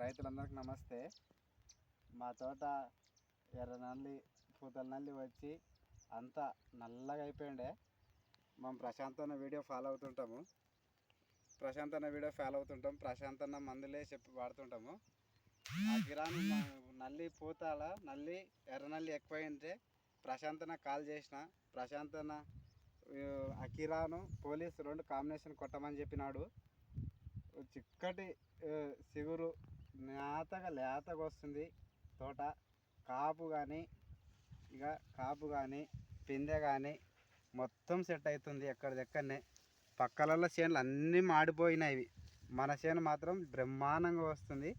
రైతులందరికీ నమస్తే. మా తోట ఎర్ర నల్లి పూతల నల్లి వచ్చి అంతా నల్లగా అయిపోయిండే. మేము ప్రశాంత్ అన్న వీడియో ఫాలో అవుతుంటాము. ప్రశాంత్ అన్న వీడియో ఫాలో అవుతుంటాం. ప్రశాంత్ అన్న మందులే చెప్పి వాడుతుంటాము. ఆ కిరాణం మా నల్లి పూతాల నల్లి ఎర్ర నల్లి ఎక్కువైంటే ప్రశాంత్ అన్న కాల్ చేసిన. ప్రశాంత్ అన్న అకిరాను పోలీస్ రెండు కాంబినేషన్ కొట్టమని చెప్పినాడు. చిక్కటి ఆ, చిగురు లేతగా వస్తుంది తోట. కాపు కానీ ఇక కాపు కానీ పిందె కానీ మొత్తం సెట్ అవుతుంది ఎక్కడిదెక్కడనే పక్కలలో చేనులు అన్నీ మాడిపోయినాయి మన చేను మాత్రం బ్రహ్మాండంగా వస్తుంది.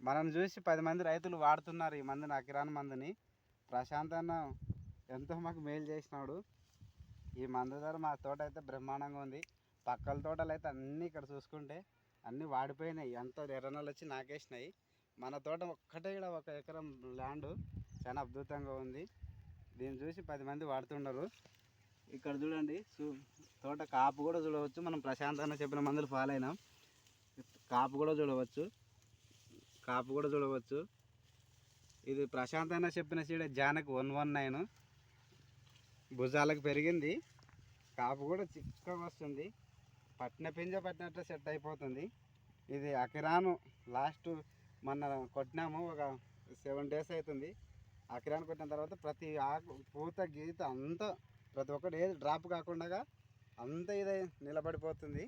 మనం చూసి పది మంది రైతులు వాడుతున్నారు ఈ మందుని అకిరాన్ మందుని. ప్రశాంత్ అన్న ఎంతో మాకు మేలు చేసినాడు. ఈ మందు ధర మా తోట అయితే బ్రహ్మాండంగా ఉంది. పక్కల తోటలు అయితే అన్నీ ఇక్కడ చూసుకుంటే అన్నీ వాడిపోయినాయి. అంత ఎర్రనలు వచ్చి నాకేసినాయి. మన తోట ఒక్కటే ఇక్కడ ఒక ఎకరం ల్యాండ్ చాలా అద్భుతంగా ఉంది. దీన్ని చూసి పది మంది వాడుతున్నారు ఇక్కడ చూడండి చూ- తోట కాపు కూడా చూడవచ్చు. మనం ప్రశాంతంగా చెప్పిన మందులు ఫాలో అయినాం కాపు కూడా చూడవచ్చు. కాపు కూడా చూడవచ్చు. ఇది ప్రశాంతంగా చెప్పిన సీడ జానకి వన్ వన్ నైన్. భుజాలకు పెరిగింది. కాపు కూడా చిక్కగా వస్తుంది. పట్టిన పింజ పట్టినట్టు సెట్ అయిపోతుంది. ఇది అకిరాను లాస్ట్ మొన్న కొట్టినాము ఒక సెవెన్ డేస్ అవుతుంది అకిరాను కొట్టిన తర్వాత ప్రతి ఆకు పూత గీత అంతా ప్రతి ఒక్కటి ఏది డ్రాప్ కాకుండా అంత ఇదే నిలబడిపోతుంది.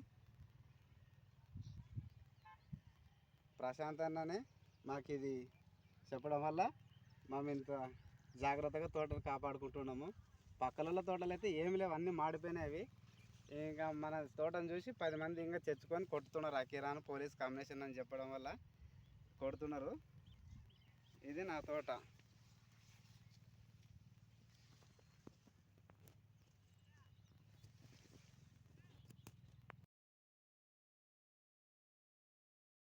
ప్రశాంత్ అన్ననే మాకు ఇది చెప్పడం వల్ల మేము ఇంత జాగ్రత్తగా తోటలు కాపాడుకుంటున్నాము. పక్కలలో తోటలు అయితే ఏమి లేవు అన్నీ మాడిపోయినాయి ఇంకా మన తోటను చూసి పది మంది ఇంకా తెచ్చుకొని కొట్టుతున్నారు అకిరాన్ పోలీస్ కాంబినేషన్ అని చెప్పడం వల్ల కొడుతున్నారు. ఇది నా తోట.